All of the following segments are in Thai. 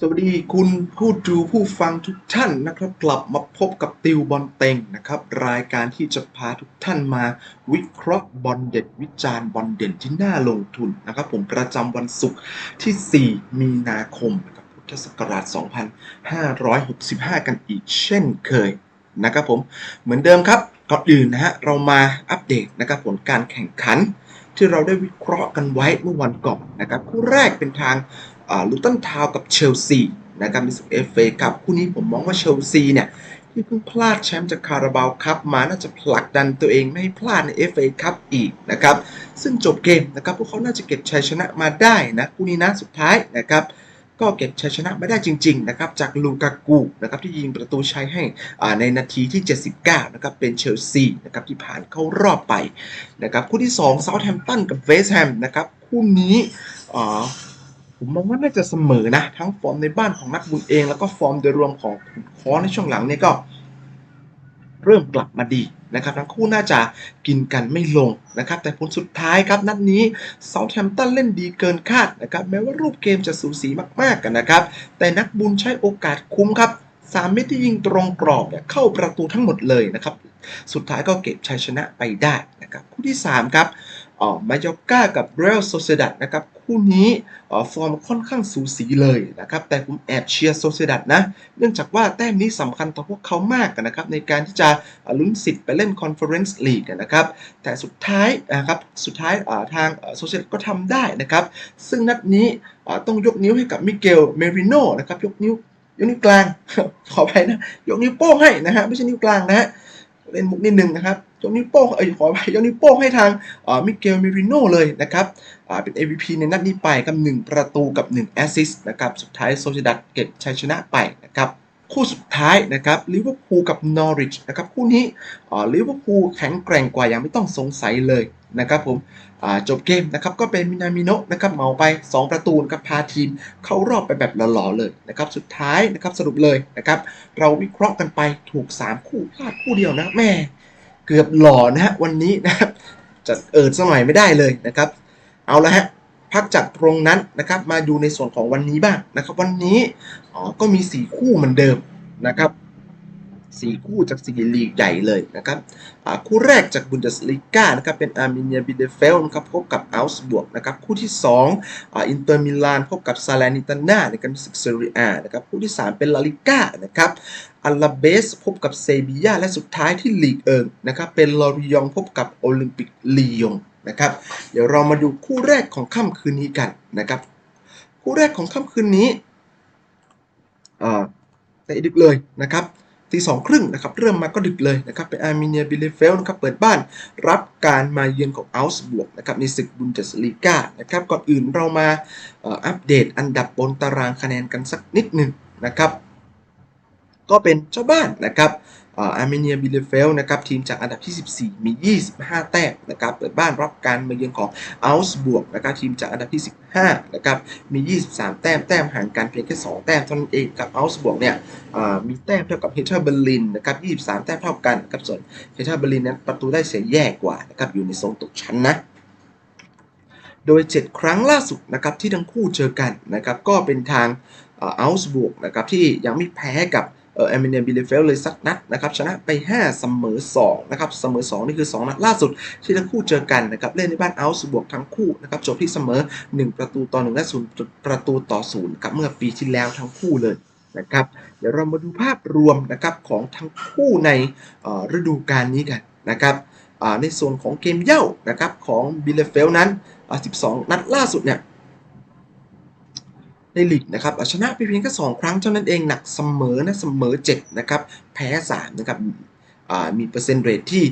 สวัสดีคุณผู้ดูผู้ฟังทุกท่านนะครับ กลับมาพบกับติวบอลเต็งนะครับ รายการที่จะพาทุกท่านมาวิเคราะห์บอลเด็ด วิจารณ์บอลเด่นที่น่าลงทุนนะครับ ผมประจำวันศุกร์ที่ 4 มีนาคมนะครับพุทธศักราช 2565 กันอีกเช่นเคยนะครับผมเหมือนเดิมครับก่อนอื่นนะฮะเรามาอัปเดตนะครับผลการแข่งขันที่เราได้วิเคราะห์กันไว้เมื่อวันก่อนนะครับคู่แรกเป็นทาง ลูตันทาวกับเชลซีนะครับในศึกเอฟเอครับคู่นี้ผมมองว่าเชลซีเนี่ยที่เพิ่งพลาดแชมป์จากคาราบาวครับมาน่าจะผลักดันตัวเองไม่ให้พลาดใน FA ครับอีกนะครับ ซึ่งจบเกมนะครับพวกเขาน่าจะเก็บชัยชนะมาได้นะคู่นี้นะสุดท้ายนะครับก็เก็บชัยชนะไม่ได้จริงๆนะครับจากลูกากูนะครับที่ยิงประตูชัยให้ในนาทีที่ 79นะครับเป็นเชลซีนะครับที่ผ่านเข้ารอบไปนะครับคู่ที่2เซาท์แฮมป์ตันกับเวสต์แฮมนะครับคู่นี้ ผมมองว่าน่าจะเสมอนะ ทั้งฟอร์มในบ้านของนักบุญเอง แล้วก็ฟอร์มโดยรวมของคอในช่วงหลังเนี่ยก็เริ่มกลับมาดีนะครับทั้งคู่น่าจะกินกันไม่ลงนะครับแต่ผลสุดท้ายครับนัดนี้เซาท์แฮมป์ตันเล่นดีเกินคาดนะครับแม้ว่ารูปเกมจะสูสีมากๆกันนะครับ แต่นักบุญใช้โอกาสคุ้มครับสามเม็ดที่ยิงตรงกรอบเนี่ยเข้าประตูทั้งหมดเลยนะครับ สุดท้ายก็เก็บชัยชนะไปได้นะครับคู่ที่ 3 ครับ อ๋อมายอก้ากับเรลโซเซดัดนะครับคู่นี้อ๋อฟอร์มค่อนข้างสูสีเลยนะครับแต่ผมแอบเชียร์โซเซดัดนะ เนื่องจากว่าแต้มนี้สำคัญต่อพวกเขามากนะครับในการที่จะลุ้นสิทธิ์ไปเล่นคอนเฟอเรนซ์ลีกนะครับแต่สุดท้ายนะครับสุดท้ายทางโซเซดัดก็ทำได้นะครับซึ่งนัดนี้ต้องยกนิ้วให้กับมิเกลเมริโนนะครับยกนิ้วยกนิ้วกลางขอไปนะยกนิ้วโป้งให้นะฮะไม่ใช่นิ้วกลางนะฮะ เล่นมุกนิดนึงนะครับยกนิ้วโป้งเอ้ยขอไปยกนิ้วโป้งให้ทางมิเกลมิริโนเลยนะครับเป็น MVP ในนัดนี้ไปกับ 1 ประตูกับ 1 แอสซิสต์นะครับสุดท้ายโซเชดัดเก็บชัยชนะไปนะครับคู่สุดท้ายนะครับลิเวอร์พูลกับนอริชนะครับคู่นี้ลิเวอร์พูลแข็งแกร่งกว่าอยังไม่ต้องสงสัยเลย นะครับผมจบเกมนะครับก็เป็นมินามิโนะนะครับเหมาไป 2 ประตูกับพาทีม เข้ารอบไปแบบหล่อๆเลยนะครับสุดท้ายนะครับสรุปเลยนะครับเราวิเคราะห์กันไปถูก 3 คู่พลาดคู่เดียวนะแม่ เกือบหล่อนะฮะวันนี้นะครับจะเอิดสมัยไม่ได้เลยนะครับ เอาละฮะพักจากตรงนั้นนะครับมาดูในส่วนของวันนี้บ้างนะครับ วันนี้อ๋อก็มี 4 คู่เหมือนเดิมนะครับ สี่คู่จากสี่ลีกใหญ่เลยนะครับคู่แรกจากบุนเดสลีกานะครับเป็นอาร์เมเนียบิเดเฟลนะครับพบกับอัลส์บวกนะครับคู่ที่2ออินเตอร์มิลานพบกับซาเลนิตาน่าในการศึกเซเรียนะครับคู่ที่ 3 เป็นลาลิก้านะครับอัลลาเบสพบกับเซบียาและสุดท้ายที่ลีกเอิงนะครับเป็นลอริยองพบกับโอลิมปิกลียงนะครับเดี๋ยวเรามาดูคู่แรกของค่ำคืนนี้กันนะครับคู่แรกของค่ำคืนนี้อ่าแต่ดึกเลยนะครับ ตีสองครึ่งนะครับเริ่มมาก็ดึกเลยนะครับเป็นอาร์เมเนียบิเลเฟลนะครับเปิดบ้านรับการมาเยือนของอัลส์บวกนะครับในศึกบุนเดสลีกานะครับก่อนอื่นเรามาอัปเดตอันดับบนตารางคะแนนกันสักนิดหนึ่งนะครับก็เป็นเจ้าบ้านนะครับ อาร์เมเนียบิเลเฟลนะครับทีมจากอันดับที่ 14 มี 25 แต้มนะครับเปิดบ้านรับการมาเยือนของอัลส์บวกนะครับทีมจากอันดับที่ 15นะครับมี 23 แต้มแต้มห่างกันเพียงแค่ 2 แต้มเท่านั้นเองกับอัลส์บวกเนี่ยมีแต้มเท่ากับเฮเทอร์เบอร์ลินนะครับ23 แต้มเท่ากันนะครับส่วนเฮเทอร์เบอร์ลินนั้นประตูได้เสียแย่กว่านะครับอยู่ในโซนตกชั้นนะโดย 7 ครั้งล่าสุดนะครับที่ทั้งคู่เจอกันนะครับก็เป็นทางอัลส์บวกนะครับที่ยังไม่แพ้กับ เออเอมิเนียบิลเฟลเลยสักนัดนะครับชนะไป 5 เสมอ2นะครับเสมอ 2 นี่คือ 2 นัดล่าสุดที่ทั้งคู่เจอกันนะครับเล่นในบ้านอัลส์บวกทั้งคู่นะครับจบที่เสมอ 1 ประตูต่อ1และ0ประตูต่อ0ครับเมื่อปีที่แล้วทั้งคู่เลยนะครับเดี๋ยวเรามาดูภาพรวมนะครับของทั้งคู่ในฤดูกาลนี้กันนะครับในส่วนของเกมเย่านะครับของบิลเฟลนั้น 12 นัดล่าสุดเนี่ย ในลีกนะครับชนะไปเพียงแค่2ครั้งเท่านั้นเองหนักเสมอนะเสมอ7นะครับแพ้3นะครับมีเปอร์เซ็นต์เรทที่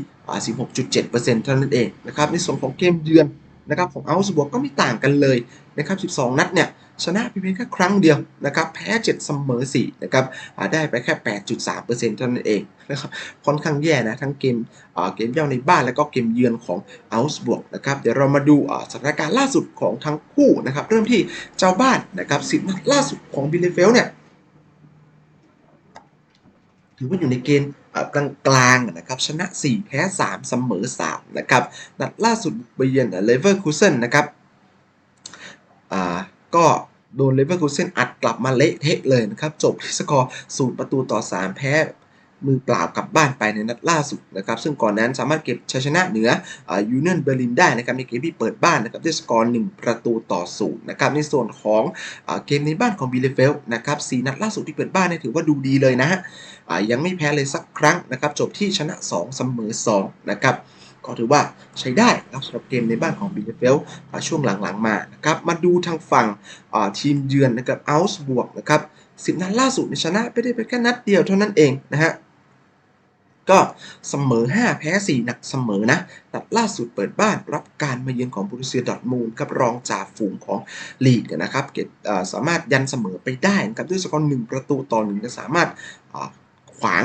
16.7%เท่านั้นเองนะครับในส่วนของเกมเยือน นะครับของอัลส์บวกก็ไม่ต่างกันเลยนะครับ12 นัดเนี่ยชนะเพียงแค่ครั้งเดียวนะครับแพ้ 7 เสมอ4นะครับได้ไปแค่ 8.3%เท่านั้นเองนะครับค่อนข้างแย่นะทั้งเกมเกมเย่าในบ้านแล้วก็เกมเยือนของอัลส์บวกนะครับเดี๋ยวเรามาดูสถานการณ์ล่าสุดของทั้งคู่นะครับเริ่มที่เจ้าบ้านนะครับสิบนัดล่าสุดของบิลเลเฟลเนี่ยถือว่าอยู่ในเกณฑ์ กลางๆนะครับชนะ 4 แพ้ 3 เสมอ 3 นะครับ นัดล่าสุดไปเยือนเลเวอร์คูเซนนะครับอ่าก็โดนเลเวอร์คูเซนอัดกลับมาเละเทะเลยนะครับ จบที่สกอร์ศูนย์ประตูต่อ 3 แพ้ มือเปล่ากลับบ้านไปในนัดล่าสุดนะครับซึ่งก่อนนั้นสามารถเก็บชัยชนะเหนือยูเนียนเบอร์ลินได้นะครับในเกมที่เปิดบ้านนะครับด้วยสกอร์1ประตูต่อศูนย์นะครับในส่วนของอเกมในบ้านของบิเลเฟลนะครับสีนัดล่าสุดที่เปิดบ้านเนี่ยถือว่าดูดีเลยนะฮะยังไม่แพ้เลยสักครั้งนะครับจบที่ชนะ 2 เสมอ2นะครับก็ถือว่าใช้ได้ครับสำหรับเกมในบ้านของบิเลเฟลช่วงหลังๆมานะครับมาดูทางฝั่งทีมเยือนนะครับอัลส์บวกนะครับสิบนัดล่าสุดเนี่ยชนะไปได้ไปแค่นัดเดียวเท่านั้นเองนะฮะ ก็เสมอ 5 แพ้ 4 หนักเสมอนะนัดล่าสุดเปิดบ้านรับการมาเยือนของบรูเซียดอทมูลกับรองจ่าฝูงของลีกนะครับเก็บสามารถยันเสมอไปได้นะครับด้วยสกอร์1ประตูต่อหนึ่งจะสามารถขวาง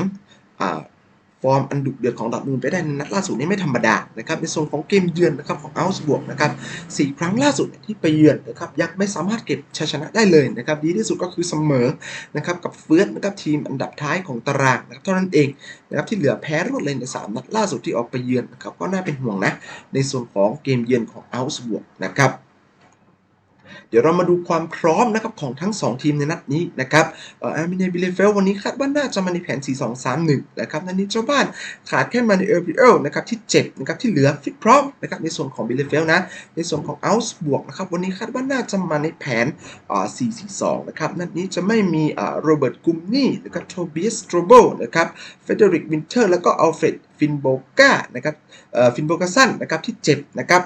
ฟอร์มอันดุเดือดของดอทมูลไปได้ในนัดล่าสุดนี้ไม่ธรรมดานะครับในส่วนของเกมเยือนนะครับของอัลส์บวกนะครับสี่ครั้งล่าสุดที่ไปเยือนนะครับยังไม่สามารถเก็บชัยชนะได้เลยนะครับดีที่สุดก็คือเสมอนะครับกับเฟิร์สนะครับทีมอันดับท้ายของตารางนะครับเท่านั้นเองนะครับที่เหลือแพ้รวดเลยใน3นัดล่าสุดที่ออกไปเยือนนะครับก็น่าเป็นห่วงนะในส่วนของเกมเยือนของอัลส์บวกนะครับ เดี๋ยวเรามาดูความพร้อมนะครับของทั้ง 2 ทีมในนัดนี้นะครับเอ่ออาร์มิเนบิเลเฟลวันนี้คาดว่าน่าจะมาในแผน 4-2-3-1 นะครับนัดนี้เจ้าบ้านขาดแค่มาในเออร์บิเอลนะครับที่เจ็บนะครับที่เหลือฟิตพร้อมนะครับในส่วนของบิเลเฟลนะ ในส่วนของอัลส์บวกนะครับวันนี้คาดว่าน่าจะมาในแผนอ่า4-4-2 นะครับนัดนี้จะไม่มีอ่าโรเบิร์ตกุมนี่นะครับโทเบียสโตรโบนะครับเฟเดริกวินเทอร์แล้วก็อัลเฟรดฟินโบกานะครับเอ่อฟินโบกาสันนะครับที่เจ็บนะครับ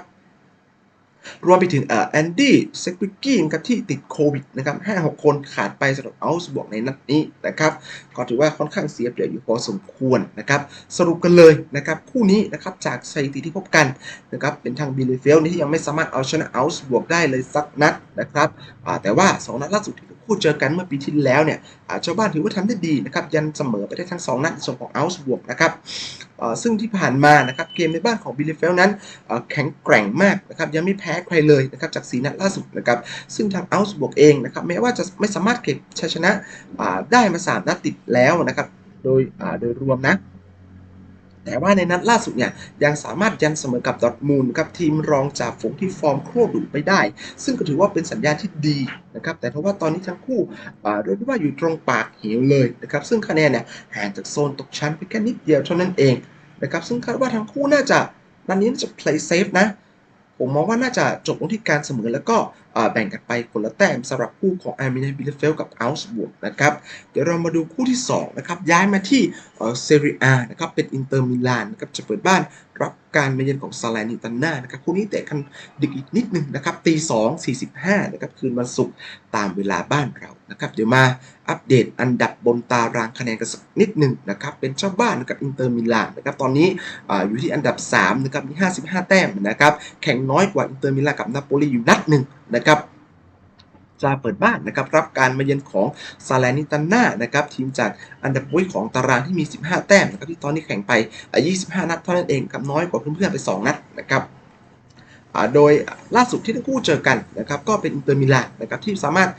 รวมไปถึงแอนดี้เซกวิกกี้นะครับที่ติดโควิดนะครับ5-6 คนขาดไปสำหรับอัลส์บวกในนัดนี้นะครับ ก็ถือว่าค่อนข้างเสียเปรียบอยู่พอสมควรนะครับ สรุปกันเลยนะครับ คู่นี้นะครับจากสถิติที่พบกันนะครับเป็นทางบิลเลเฟลที่ยังไม่สามารถเอาชนะอัลส์บวกได้เลยสักนัดนะครับแต่ว่าสองนัดล่าสุดที่คู่เจอกันเมื่อปีที่แล้วเนี่ยชาวบ้านถือว่าทำได้ดีนะครับยันเสมอไปได้ทั้ง 2 นัดส่วนของอัลส์บวกนะครับซึ่งที่ผ่านมานะครับเกมในบ้านของบิลเลเฟลนั้นแข็งแกร่งมากนะครับยังไม่แพ้ใครเลยนะครับจากสีนัดล่าสุดนะครับซึ่งทางอัลส์บวกเองนะครับแม้ว่าจะไม่สามารถเก็บชัยชนะได้มา3นัดติดแล้วนะครับ โดยโดยรวมนะ แต่ว่าในนัดล่าสุดเนี่ยยังสามารถยันเสมอกับดอทมูลครับทีมรองจากฝูงที่ฟอร์มโคตรดุไปได้ ซึ่งก็ถือว่าเป็นสัญญาณที่ดีนะครับ แต่เพราะว่าตอนนี้ทั้งคู่เรียกได้ว่าอยู่ตรงปากเหวเลยนะครับ ซึ่งคะแนนเนี่ยห่างจากโซนตกชั้นไปแค่นิดเดียวเท่านั้นเองนะครับ ซึ่งคาดว่าทั้งคู่น่าจะนัดนี้น่าจะ play safe นะผมมองว่าน่าจะจบลงที่การเสมอแล้วก็ แบ่งกันไปคนละแต้มสำหรับคู่ของอาร์มินบิลเฟลกับอัลส์บวกนะครับ เดี๋ยวเรามาดูคู่ที่2นะครับย้ายมาที่เซเรียนะครับเป็นอินเตอร์มิลานนะครับจะเปิดบ้านรับการมาเยือนของซาลานิตันนานะครับคู่นี้เตะกันดึกอีกนิดนึงนะครับตีสองสี่สิบห้านะครับคืนวันศุกร์ตามเวลาบ้านเรานะครับเดี๋ยวมาอัปเดตอันดับบนตารางคะแนนกันสักนิดหนึ่งนะครับเป็นเจ้าบ้านกับอินเตอร์มิลานนะครับตอนนี้ออยู่ที่อันดับ3นะครับมี 55 แต้มนะครับแข่งน้อยกว่าอินเตอร์มิลานกับนาโปลีอยู่นัดหนึ่งนะครับจะเปิดบ้านนะครับรับการมาเยือนของซาลนิตันนานะครับทีมจากอันดับบุ้ยของตารางที่มี 15 แต้มนะครับที่ตอนนี้แข่งไปอะ25 นัดเท่านั้นเองครับน้อยกว่าเพื่อนๆไป 2 นัดนะครับโดยล่าสุดที่ทั้งคู่เจอกันนะครับก็เป็นอินเตอร์มิลานนะครับที่สามารถ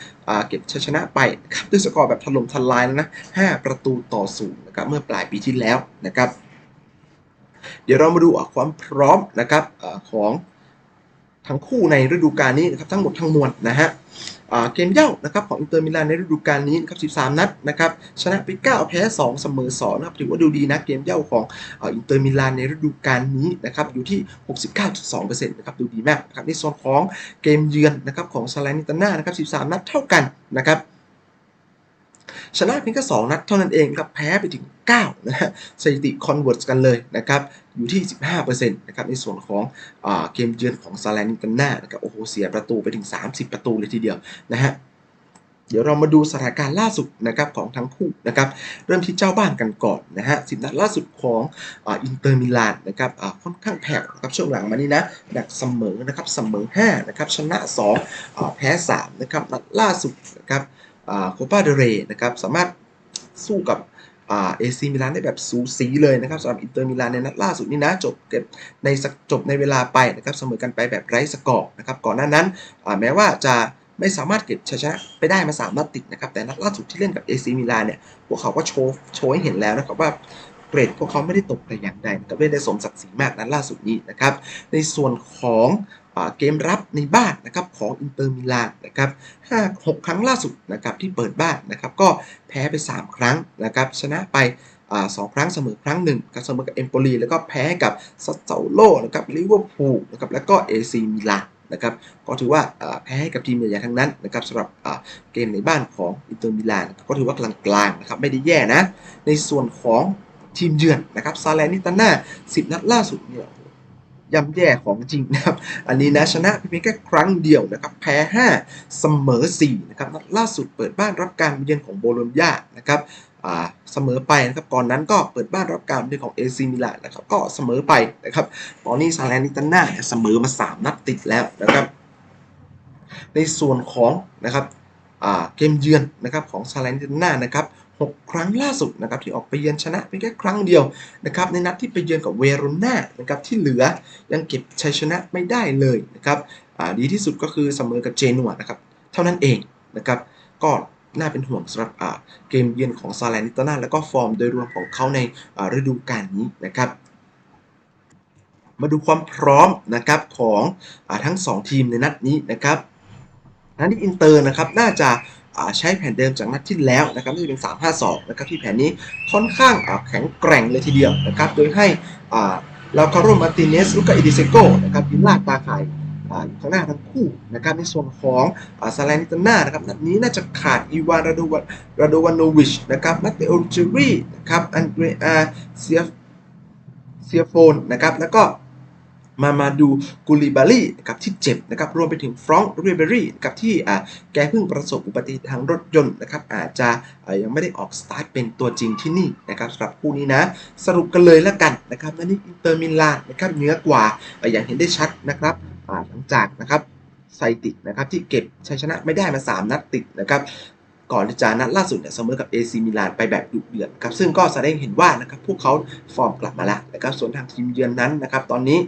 าเก็บชัยชนะไปนะครับด้วยสกอร์แบบถล่มทลายแล้วนะ5ประตูต่อศูนย์นะครับเมื่อปลายปีที่แล้วนะครับเดี๋ยวเรามาดูความพร้อมนะครับอของ ทั้งคู่ในฤดูกาลนี้นะครับทั้งหมดทั้งมวลนะฮะเกมเย่านะครับของอินเตอร์มิลานในฤดูกาลนี้นะครับ13 นัดนะครับชนะไป9แพ้2เสมอ2นะครับถือว่าดูดีนะเกมเย่าของอินเตอร์มิลานในฤดูกาลนี้นะครับอยู่ที่ 69.2%นะครับดูดีมากนะครับในส่วนของเกมเยือนนะครับของซาลานิตาน่านะครับ13 นัดเท่ากันนะครับ ชนะเพียงแค่2นัดเท่านั้นเองครับแพ้ไปถึง9นะฮะสถิติคอนเวิร์ตกันเลยนะครับอยู่ที่ 15%นะครับในส่วนของอเกมเยือนของซาลานิตาน่านะครับโอ้โหเสียประตูไปถึง 30 ประตูเลยทีเดียวนะฮะเดี๋ยวเรามาดูสถานการณ์ล่าสุดนะครับของทั้งคู่นะครับเริ่มที่เจ้าบ้านกันก่อนนะฮะสิบนัดล่าสุดของอินเตอร์มิลานนะครับค่อนข้างแผ่วนะครับช่วงหลังมานี้นะดักเสมอนะครับเสมอ5นะครับชนะ2อแพ้3นะครับนัดล่าสุดนะครับ โคปาเดเรนะครับสามารถสู้กับเอซีมิลานได้แบบสูสีเลยนะครับสำหรับอินเตอร์มิลานในนัดล่าสุดนี่นะจบเก็บในสจบในเวลาไปนะครับเสมอกันไปแบบไร้สกอร์นะครับก่อนหน้านั้นแม้ว่าจะไม่สามารถเก็บชัยชนะไปได้มา3นัดติดนะครับแต่นัดล่าสุดที่เล่นกับ AC มิลานเนี่ยพวกเขาก็โชว์โชว์ให้เห็นแล้วนะครับว่าเกรดพวกเขาไม่ได้ตกแต่อย่างใดนะครับไม่ได้สมศักดิ์ศรีมากนั้นล่าสุดนี้นะครับในส่วนของ เกมรับในบ้านนะครับของอินเตอร์มิลานนะครับห้าหกครั้งล่าสุดนะครับที่เปิดบ้านนะครับก็แพ้ไป 3 ครั้งนะครับชนะไปอสองครั้งเสมอครั้งหนึ่งกับเสมอกับเอมโปลีแล้วก็แพ้กับซัสเซาโลนะครับลิเวอร์พูลนะครับแล้วก็เอซีมิลานนะครับก็ถือว่าแพ้ให้กับทีมใหญ่ๆทั้งนั้นนะครับสำหรับเกมในบ้านของอินเตอร์มิลานก็ถือว่ากลางๆนะครับไม่ได้แย่นะ ในส่วนของทีมเยือนนะครับซาเลนิตาน่า10 นัดล่าสุดเนี่ย ย่ำแย่ของจริงนะครับ อันนี้นะชนะเพียงแค่ครั้งเดียวนะครับ แพ้ 5 เสมอ 4 นะครับนัดล่าสุดเปิดบ้านรับการเยือนของโบโลญญานะครับเสมอไปนะครับก่อนนั้นก็เปิดบ้านรับการเยือนของเอซีมิลานนะครับ ก็เสมอไปนะครับ ตอนนี้ซาเลนิตาน่าเสมอมา 3 นัดติดแล้วนะครับ ในส่วนของนะครับเกมเยือนนะครับของซาเลนิติน่านะครับ 6 ครั้งล่าสุดนะครับที่ออกไปเยือนชนะเพียงแค่ครั้งเดียวนะครับในนัดที่ไปเยือนกับเวโรนานะครับที่เหลือยังเก็บชัยชนะไม่ได้เลยนะครับดีที่สุดก็คือเสมอกับเจนัวนะครับเท่านั้นเองนะครับก็น่าเป็นห่วงสำหรับเกมเยือนของซาเลนิตนาแล้วก็ฟอร์มโดยรวมของเขาในฤดูกาลนี้นะครับมาดูความพร้อมนะครับของอทั้ง 2 ทีมในนัดนี้นะครับนัดที่อินเตอร์นะครับน่าจะ ใช้แผนเดิมจากนัดที่แล้วนะครับที่เป็น 3-5-2 นะครับที่แผนนี้ค่อนข้างแข็งแกร่งเลยทีเดียวนะครับ โดยให้อ่าลาคาโรมาติเนสลูกาอิดิเซโกนะครับยินลากตาข่ายอยู่ข้างหน้าทั้งคู่นะครับในส่วนของซาเลนิตน่านะครับนัดนี้น่าจะขาดอีวานราโดวันราโดวานโนวิชนะครับนัตเตโอเจรีนะครับอันเดรอาเซียเซียโฟนนะครับแล้วก็ มามาดูกูลิบาลีนะครับที่เจ็บนะครับรวมไปถึงฟรองก์เรเบอรี่นะครับที่อ่าแกเพิ่งประสบอุบัติเหตุทางรถยนต์นะครับอาจจะยังไม่ได้ออกสตาร์ทเป็นตัวจริงที่นี่นะครับสำหรับคู่นี้นะ สรุปกันเลยแล้วกันนะครับนั่นนี่อินเตอร์มิลานนะครับเหนือกว่าอย่างเห็นได้ชัดนะครับหลังจากนะครับไซติกนะครับที่เก็บชัยชนะไม่ได้มา 3 นัดติดนะครับก่อนที่จะนัดล่าสุดเนี่ยเสมอกับ AC มิลานไปแบบดุเดือดครับซึ่งก็แสดงเห็นว่านะครับพวกเขาฟอร์มกลับมาแล้วนะครับส่วนทางทีมเยือนนั้นนะครับตอนนี้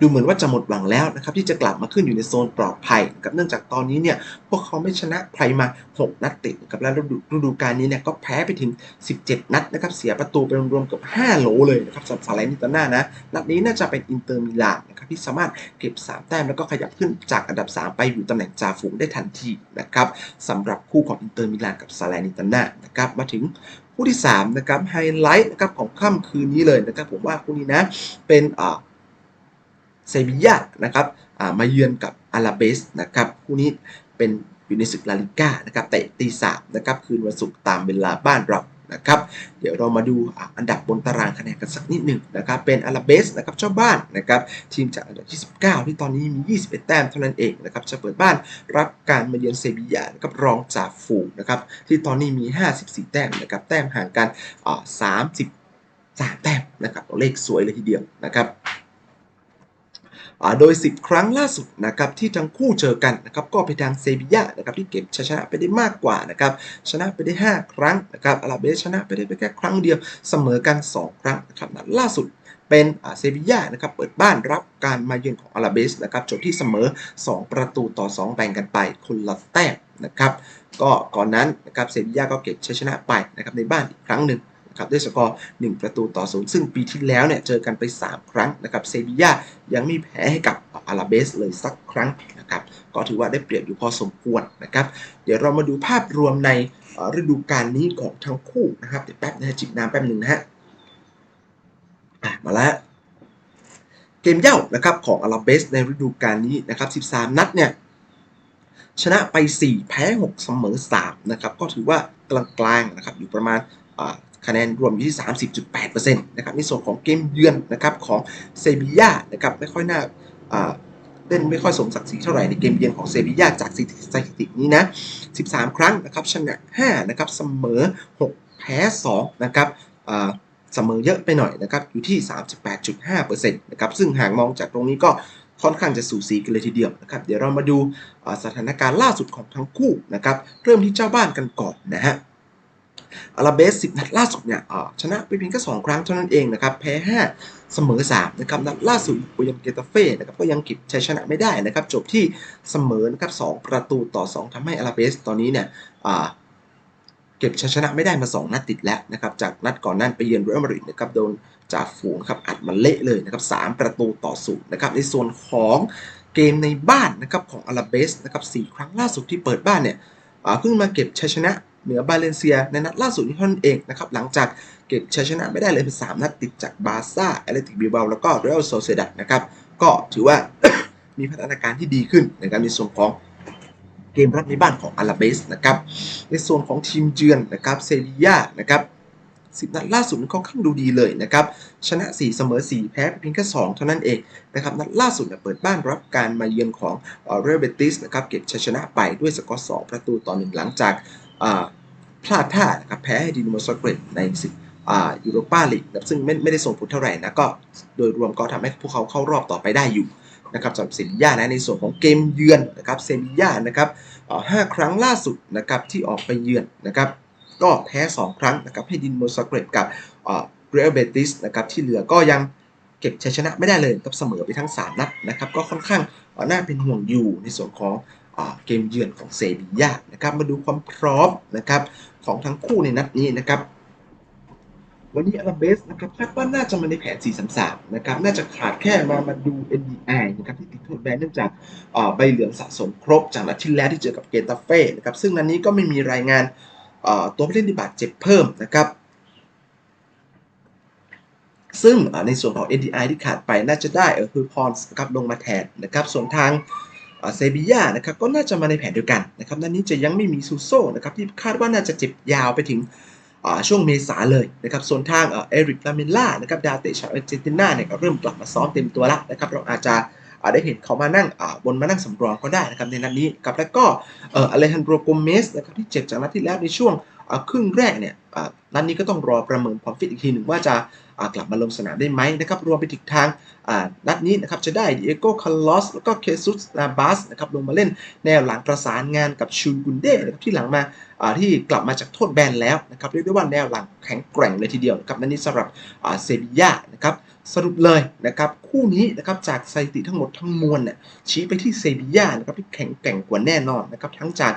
ดูเหมือนว่าจะหมดหวังแล้วนะครับที่จะกลับมาขึ้นอยู่ในโซนปลอดภัยนะครับเนื่องจากตอนนี้เนี่ยพวกเขาไม่ชนะใครมา 6 นัดติดนะครับและฤดูดูกาลนี้เนี่ยก็แพ้ไปถึง 17 นัดนะครับเสียประตูไปรวมๆกับ5โหลเลยนะครับสำหรับซาเลนิตาน่านะนัดนี้น่าจะเป็นอินเตอร์มิลานนะครับที่สามารถเก็บ 3 แต้มแล้วก็ขยับขึ้นจากอันดับ 3 ไปอยู่ตำแหน่งจ่าฝูงได้ทันทีนะครับสำหรับคู่ของอินเตอร์มิลานกับซาเลนิตาน่านะครับมาถึงคู่ที่3นะครับไฮไลท์นะครับของค่ำคืนนี้เลยนะครับผมว่าคู่นี้นะเป็นอ่า เซบียานะครับมาเยือนกับอาราเบสนะครับคู่นี้เป็นอยู่ในศึกลาลิก้านะครับเตะตีสามนะครับคืนวันศุกร์ตามเวลาบ้านเรานะครับเดี๋ยวเรามาดูอันดับบนตารางคะแนนกันสักนิดหนึ่งนะครับเป็นอาราเบสนะครับเจ้าบ้านนะครับทีมจากอันดับที่19 ที่ตอนนี้มี 21 แต้มเท่านั้นเองนะครับจะเปิดบ้านรับการมาเยือนเซบียานะครับรองจากฝูงนะครับที่ตอนนี้มี 54 แต้มนะครับแต้มห่างกันอ่า33แต้มนะครับตัวเลขสวยเลยทีเดียวนะครับ โดย 10 ครั้งล่าสุดนะครับที่ทั้งคู่เจอกันนะครับก็ไปทางเซบียานะครับที่เก็บชัยชนะไปได้มากกว่านะครับชนะไปได้ 5 ครั้งนะครับอาราเบสชนะไปได้ไปแค่ครั้งเดียวเสมอกัน 2 ครั้งนะครับนัดล่าสุดเป็นเซบียานะครับเปิดบ้านรับการมาเยือนของอาราเบสนะครับจบที่เสมอ 2 ประตูต่อ 2 แบ่งกันไปคนละแต้มนะครับก็ก่อนนั้นนะครับเซบียาก็เก็บชัยชนะไปนะครับในบ้านอีกครั้งหนึ่ง นะครับด้วยสกอร์ 1 ประตูต่อศูนย์ซึ่งปีที่แล้วเนี่ยเจอกันไป 3 ครั้งนะครับเซบียายังไม่แพ้ให้กับอาราเบสเลยสักครั้งนะครับก็ถือว่าได้เปรียบอยู่พอสมควรนะครับ เดี๋ยวเรามาดูภาพรวมในฤดูกาลนี้ของทั้งคู่นะครับเดี๋ยวแป๊บนะฮะจิบน้ำแป๊บหนึ่งนะฮะมาแล้วเกมเย่านะครับของอาราเบสในฤดูกาลนี้นะครับ 13 นัดเนี่ยชนะไป 4 แพ้ 6 เสมอ 3 นะครับ ก็ถือว่ากลางๆนะครับ อยู่ประมาณ คะแนนรวมอยู่ที่ 30.8%นะครับในส่วนของเกมเยือนนะครับของเซบีย่านะครับไม่ค่อยน่าเล่นไม่ค่อยสมศักดิ์ศรีเท่าไหร่ในเกมเยือนของเซบีย่าจากสถิติสถิตินี้นะ 13 ครั้งนะครับชนะ 5 นะครับเสมอ 6 แพ้ 2 นะครับเสมอเยอะไปหน่อยนะครับอยู่ที่ 38.5%นะครับซึ่งห่ากมองจากตรงนี้ก็ค่อนข้างจะสูสีกันเลยทีเดียวนะครับ เดี๋ยวเรามาดูสถานการณ์ล่าสุดของทั้งคู่นะครับ เริ่มที่เจ้าบ้านกันก่อนนะฮะ อาราเบส10 นัดล่าสุดเนี่ยชนะไปเพียงแค่2ครั้งเท่านั้นเองนะครับ แพ้ 5 เสมอ 3 นะครับ นัดล่าสุดโอยันเกตาเฟ่นะครับ ก็ยังเก็บชัยชนะไม่ได้นะครับ จบที่เสมอนะครับ 2 ประตูต่อ 2ทำให้อาราเบสตอนนี้เนี่ยเก็บชัยชนะไม่ได้มา 2 นัดติดแล้วนะครับ จากนัดก่อนนั้นไปเยือนเรอัลมาดริดนะครับ โดนจ่าฝูงครับอัดมาเละเลยนะครับ 3 ประตูต่อศูนย์นะครับ ในส่วนของเกมในบ้านนะครับของอาราเบสนะครับสครั้งล่าสุดที่เปิดบ้านเนี่ยเพิ่งมาเก็บชัยชนะ เหนือบาเลนเซียในนัดล่าสุดนี้เท่านเองนะครับ หลังจากเก็บชัยชนะไม่ได้เลยเป็นสามนัดติดจากบาร์ซ่าแอตเลติกบิลเบาแล้วก็เรอัลโซเซดัดนะครับ ก็ถือว่ามีพัฒนาการที่ดีขึ้นนะครับในส่วนของเกมรับในบ้านของอาราเบสนะครับ ในส่วนของทีมเยือนนะครับเซบียานะครับสิบนัดล่าสุดนั้นค่อนข้างดูดีเลยนะครับ ชนะ 4 เสมอ 4 แพ้เพียงแค่ 2 เท่านั้นเองนะครับ นัดล่าสุดเปิดบ้านรับการมาเยือนของเรเบติสนะครับ เก็บชัยชนะไปด้วยสกอร์ 2 ประตูต่อ 1 หลังจาก พลาดท่านะครับแพ้ให้ดินาโมซาเกรดในศึกอ่ายูโรปาลีกนะซึ่งไม่ไม่ได้ส่งผลเท่าไหร่นะก็โดยรวมก็ทำให้พวกเขาเข้ารอบต่อไปได้อยู่นะครับสำหรับเซบีย่านะในส่วนของเกมเยือนนะครับเซบีย่านะครับห้าครั้งล่าสุดนะครับที่ออกไปเยือนนะครับก็แพ้ 2 ครั้งนะครับให้ดินโมซาเกรดกับเรอัลเบติสนะครับที่เหลือก็ยังเก็บชัยชนะไม่ได้เลยครับเสมอไปทั้ง 3 นัดนะครับก็ค่อนข้างน่าเป็นห่วงอยู่ในส่วนของ เกมเยือนของเซบีย่านะครับมาดูความพร้อมนะครับของทั้งคู่ในนัดนี้นะครับวันนี้อาราเบสนะครับคาดว่าน่าจะมาในแผน 4-3-3 นะครับ น่าจะขาดแค่มามาดู NDI นะครับที่ติดโทษแบนเนื่องจากใบเหลืองสะสมครบจากนัดที่แล้วที่เจอกับเกตาเฟ่นะครับ ซึ่งนัดนนี้ก็ไม่มีรายงานตัวผู้เล่นที่บาดเจ็บเพิ่มนะครับ ซึ่งในส่วนของ NDI ที่ขาดไปน่าจะได้เออคือพรนะครับลงมาแทนนะครับ ส่วนทาง เซบีย่านะครับก็น่าจะมาในแผนเดียวกันนะครับนัดนนี้จะยังไม่มีซูโซ่นะครับที่คาดว่าน่าจะเจ็บยาวไปถึงช่วงเมษาเลยนะครับส่วนทางเอริกลาเมล่านะครับดาวเตะชาวอาร์เจนตินาเนี่ยก็เริ่มกลับมาซ้อมเต็มตัวแล้วนะครับเราอาจจะได้เห็นเขามานั่งบนมานั่งสำรองก็ได้นะครับในนัดนี้ครับแล้วก็อเลฮันโดรโกเมสนะครับที่เจ็บจากนัดที่แล้วในช่วงครึ่งแรกเนี่ยนัดนี้ก็ต้องรอประเมินความฟิตอีกทีหนึ่งว่าจะกลับมาลงสนามได้ไหมนะครับรวมไปถึงทางนัดนี้นะครับจะได้ดิเอโกคาร์ลอสแล้วก็เคซุสนาบาสนะครับลงมาเล่นแนวหลังประสานงานกับชูกุนเดนะครับที่หลังมาที่กลับมาจากโทษแบนแล้วนะครับเรียกได้ว่าแนวหลังแข็งแกร่งเลยทีเดียวนะครับนัดนี้สำหรับเซบียานะครับสรุปเลยนะครับคู่นี้นะครับจากสถิติทั้งหมดทั้งมวลเนี่ยชี้ไปที่เซบียานะครับที่แข็งแกร่งกว่าแน่นอนนะครับทั้งจาก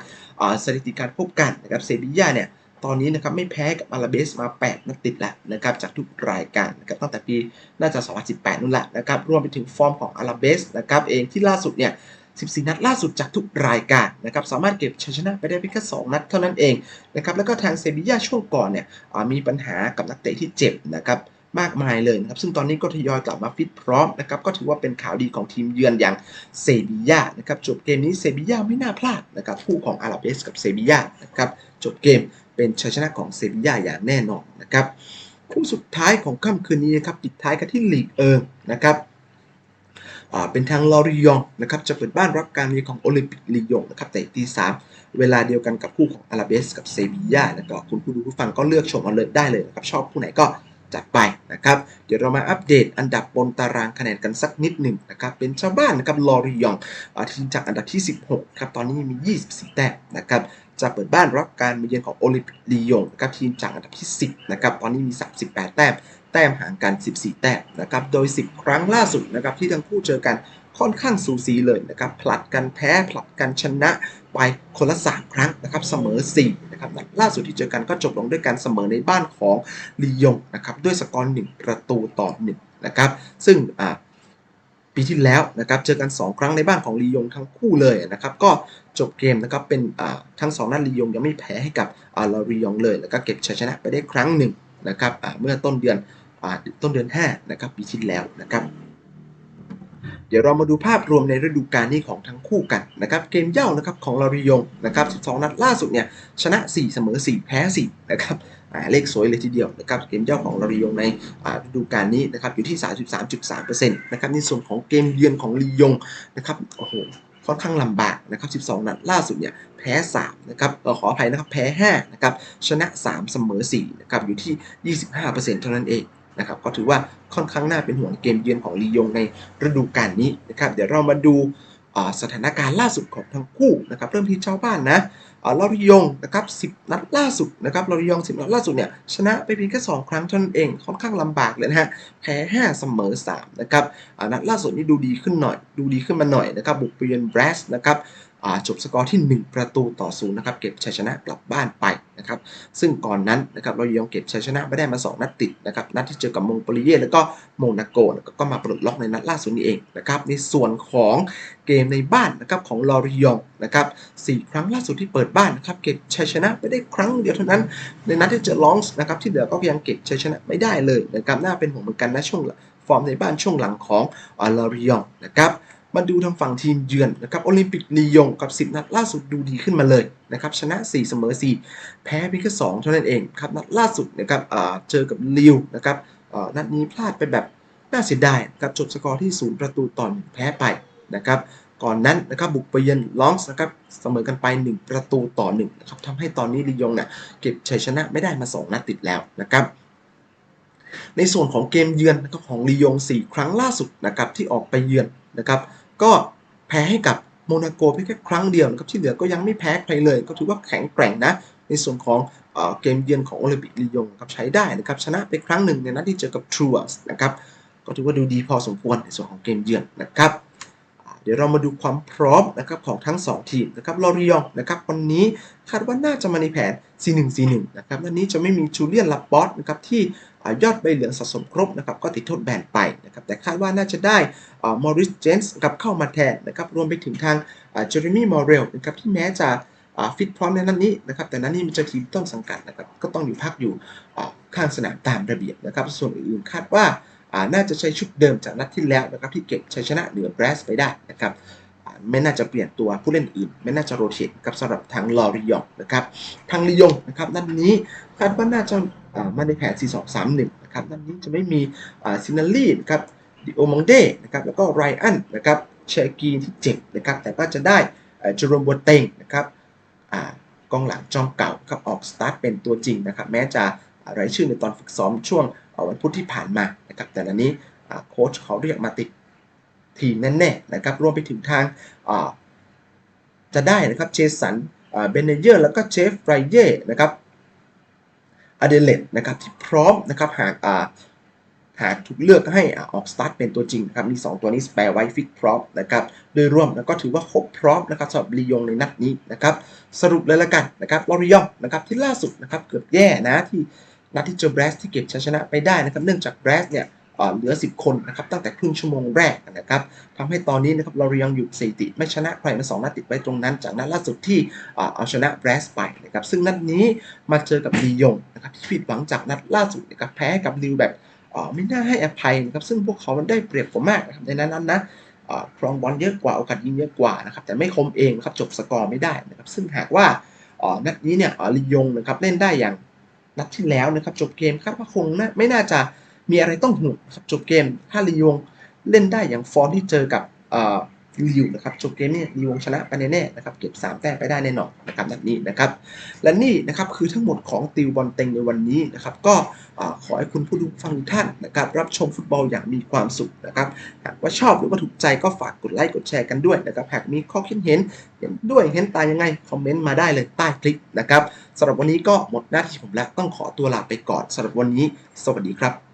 สถิติการพบกันนะครับเซบียาเนี่ย ตอนนี้นะครับไม่แพ้กับอาราเบสมา 8 นัดติดแล้วนะครับจากทุกรายการนะครับตั้งแต่ปีน่าจะ 2018 นู่นแหละนะครับรวมไปถึงฟอร์มของอาราเบสนะครับเองที่ล่าสุดเนี่ย 14 นัดล่าสุดจากทุกรายการนะครับสามารถเก็บชัยชนะไปได้เพียงแค่ 2 นัดเท่านั้นเองนะครับแล้วก็ทางเซบีย่าช่วงก่อนเนี่ยมีปัญหากับนักเตะที่เจ็บนะครับมากมายเลยนะครับซึ่งตอนนี้ก็ทยอยกลับมาฟิตพร้อมนะครับก็ถือว่าเป็นข่าวดีของทีมเยือนอย่างเซบีย่านะครับจบเกมนี้เซบีย่าไม่น่าพลาดนะครับคู่ของอาราเบสกับเซบีย่านะครับจบเกม เป็นชัยชนะของเซบีย่าอย่างแน่นอนนะครับคู่สุดท้ายของค่ำคืนนี้นะครับปิดท้ายกันที่ลีกเอิงนะครับเป็นทางลอริยองนะครับจะเปิดบ้านรับการมีของโอลิมปิกลียงนะครับแต่ตีสามเวลาเดียวกันกับคู่ของอาราเบสกับเซบีย่านะครับคุณผู้ดูผู้ฟังก็เลือกชมเอาเลยได้เลยนะครับชอบคู่ไหนก็จัดไปนะครับ เดี๋ยวเรามาอัปเดตอันดับบนตารางคะแนนกันสักนิดหนึ่งนะครับ เป็นชาวบ้านนะครับลอริยองทีมจากอันดับที่ 16 ครับ ตอนนี้มี 24 แต้มนะครับ จะเปิดบ้านรับการมาเยือนของโอลิมปิกลียงนะครับทีมจากอันดับที่ 10นะครับตอนนี้มี 38 แต้ม แต้มห่างกัน 14 แต้มนะครับโดย 10 ครั้งล่าสุดนะครับที่ทั้งคู่เจอกันค่อนข้างสูสีเลยนะครับผลัดกันแพ้ผลัดกันชนะไปคนละ 3 ครั้งนะครับเสมอ4นะครับนัดล่าสุดที่เจอกันก็จบลงด้วยการเสมอในบ้านของลียงนะครับด้วยสกอร์1ประตูต่อ1นะครับซึ่งอ่า ปีที่แล้วนะครับเจอกัน 2 ครั้งในบ้านของลียงทั้งคู่เลยนะครับก็จบเกมนะครับเป็นทั้ง 2 นัดลียงยังไม่แพ้ให้กับลอรียองเลยแล้วก็เก็บชัยชนะไปได้ครั้งหนึ่งนะครับเมื่อต้นเดือนอต้นเดือน5นะครับปีที่แล้วนะครับ เดี๋ยวเรามาดูภาพรวมในฤดูกาลนี้ของทั้งคู่กันนะครับเกมเย่านะครับของลาริยงนะครับ 12 นัดล่าสุดเนี่ยชนะ 4 เสมอ 4 แพ้ 4 นะครับเลขสวยเลยทีเดียวนะครับเกมเย่าของลาริยงในฤดูกาลนี้นะครับอยู่ที่ 33.3%นะครับในส่วนของเกมเยือนของลียงนะครับโอ้โหค่อนข้างลำบากนะครับ 12 นัดล่าสุดเนี่ยแพ้ 3 นะครับเออขออภัยนะครับแพ้ 5 นะครับ ชนะ 3 เสมอ 4 นะครับ อยู่ที่ 25%เท่านั้นเอง นะครับก็ถือว่าค่อนข้างน่าเป็นห่วงเกมเยือนของลียงในฤดูกาลนี้นะครับเดี๋ยวเรามาดูสถานการณ์ล่าสุดของทั้งคู่นะครับเริ่มที่เจ้าบ้านนะอ่าลอริยงนะครับ10 นัดล่าสุดนะครับลอริยง 10 นัดล่าสุดเนี่ยชนะไปเพียงแค่ 2 ครั้งเท่านั้นเองค่อนข้างลำบากเลยนะฮะแพ้ 5 เสมอ 3 นะครับนัดล่าสุดนี่ดูดีขึ้นหน่อย ดูดีขึ้นมาหน่อยนะครับบุกไปเยือนแบรสนะครับ จบสกอร์ที่ 1 ประตูต่อศูนย์นะครับเก็บชัยชนะกลับบ้านไปนะครับซึ่งก่อนนั้นนะครับเรายังเก็บชัยชนะไม่ได้มา 2 นัดติดนะครับนัดที่เจอกับมงโกเลียแล้วก็โมนาโกลก็มาปลดล็อกในนัดล่าสุดนี้เองนะครับในส่วนของเกมในบ้านนะครับของลอริยองนะครับสี่ครั้งล่าสุดที่เปิดบ้านนะครับเก็บชัยชนะไปได้ครั้งเดียวเท่านั้น ในนัดที่เจอลองส์นะครับที่เหลือก็ยังเก็บชัยชนะไม่ได้เลยนะครับน่าเป็นห่วงเหมือนกันนะช่วงฟอร์มในบ้านช่วงหลังของลอริยองนะครับ มาดูทางฝั่งทีมเยือนนะครับโอลิมปิกลียงกับ 10 นัดล่าสุดดูดีขึ้นมาเลยนะครับชนะ 4 เสมอ 4 แพ้เพียงแค่2เท่านั้นเองครับนัดล่าสุดนะครับเจอกับลิวนะครับนัดนี้พลาดไปแบบน่าเสียดายกับจบสกอร์ที่ 0 ประตูต่อหนึ่งแพ้ไปนะครับก่อนนั้นนะครับบุกไปเยือนลองส์นะครับเสมอกันไป 1 ประตูต่อ1นะครับทำให้ตอนนี้ลียงเนี่ยเก็บชัยชนะไม่ได้มา 2 นัดติดแล้วนะครับในส่วนของเกมเยือนนะครับของลียง 4 ครั้งล่าสุดนะครับที่ออกไปเยือนนะครับ ก็แพ้ให้กับโมนาโกเพียงแค่ครั้งเดียวนะครับที่เหลือก็ยังไม่แพ้ใครเลย ก็ถือว่าแข็งแกร่งนะ ในส่วนของเกมเยือนของโอลิมปิกลียงครับใช้ได้นะครับชนะไปครั้งหนึ่งในนัดที่เจอกับทรูสนะครับก็ถือว่าดูดีพอสมควรในส่วนของเกมเยือนนะครับเดี๋ยวเรามาดูความพร้อมนะครับของทั้ง 2 ทีมนะครับลอริยองนะครับวันนี้คาดว่าน่าจะมาในแผน C1 C1 นะครับวันนี้จะไม่มีจูเลียนลาปอสนะครับที่ ยอดใบเหลืองสะสมครบนะครับก็ติดโทษแบนไปนะครับแต่คาดว่าน่าจะได้มอริสเจนส์กับเข้ามาแทนนะครับรวมไปถึงทางเจอร์มี่มอร์เรลนะครับที่แม้จะฟิตพร้อมในนัดนี้นะครับแต่นัดนี้มันจะทีมต้นสังกัดนะครับก็ต้องอยู่พักอยู่ข้างสนามตามระเบียบนะครับส่วนอื่นๆคาดว่าน่าจะใช้ชุดเดิมจากนัดที่แล้วนะครับที่เก็บชัยชนะเหนือแบรสไปได้นะครับไม่น่าจะเปลี่ยนตัวผู้เล่นอื่น ไม่น่าจะโรเตทกับสำหรับทางลอริยองนะครับทางลียงนะครับนัดนี้คาดว่าน่าจะ มาในแผน 4-2-3-1 นะครับนัดนี้จะไม่มีซินาลีนะครับดิโอมองเดนะครับแล้วก็ไรอันนะครับเชกีที่เจ็บนะครับแต่ก็จะได้เจอโรมบัวเต็งนะครับกองหลังจอมเก่าครับออกสตาร์ทเป็นตัวจริงนะครับแม้จะอ่ารายชื่อในตอนฝึกซ้อมช่วงวันพุธที่ผ่านมานะครับแต่ละนี้โค้ชเขาเรียกมาติดทีมแน่ๆนะครับรวมไปถึงทางจะได้นะครับเจสันเบเนเยอร์แล้วก็เจฟไรเย่นะครับ อเดเลตนะครับที่พร้อมนะครับหากอ่าหากถูกเลือกให้ออกสตาร์ทเป็นตัวจริงนะครับมี 2 ตัวนี้แปลไว้ฟิกพร้อมนะครับโดยรวมแล้วก็ถือว่าครบพร้อมนะครับสำหรับลียงในนัดนี้นะครับสรุปเลยละกันนะครับวอริยองนะครับที่ล่าสุดนะครับเกือบแย่นะที่นัดที่เจอแบรสที่เก็บชัยชนะไปได้นะครับเนื่องจากแบรสเนี่ย เหลือ 10 คนนะครับตั้งแต่ครึ่งชั่วโมงแรกนะครับทำให้ตอนนี้นะครับลอริยงอยู่สถิติไม่ชนะใครมาสองนัดติดไว้ตรงนั้น จากนัดล่าสุดที่เอาชนะแบรสไปนะครับซึ่งนัดนี้มาเจอกับลียงนะครับที่ผิดหวังจากนัดล่าสุดนะครับแพ้กับลิวแบบไม่น่าให้อภัยนะครับซึ่งพวกเขามันได้เปรียบกว่ามากนะครับในนั้นนะครองบอลเยอะกว่าโอกาสยิงเยอะกว่านะครับแต่ไม่คมเองครับจบสกอร์ไม่ได้นะครับซึ่งหากว่านัดนี้เนี่ยลียงนะครับเล่นได้อย่างนัดที่แล้วนะครับจบเกมครับว่าคงน่าไม่น่าจะ มีอะไรต้องห่วงนครับจบเกมถ้าลียงเล่นได้อย่างฟอร์มที่เจอกับลิวนะครับจบเกมนี้ลียงชนะไปแน่ๆนะครับเก็บ 3 แต้มไปได้แน่นอนนะครับนัดนี้นะครับและนี่นะครับคือทั้งหมดของติวบอลเต็งในวันนี้นะครับก็ขอให้คุณผู้ดูฟังทุกท่านนะครับรับชมฟุตบอลอย่างมีความสุขนะครับหากว่าชอบหรือว่าถูกใจก็ฝากกดไลค์กดแชร์กันด้วยนะครับหากมีข้อคิดเห็นเห็นด้วยเห็นตางยังไงคอมเมนต์มาได้เลยใต้คลิปนะครับสำหรับวันนี้ก็หมดหน้าที่ผมแล้วต้องขอตัวลาไปก่อนสำหรับวันนี้ สวัสดีครับ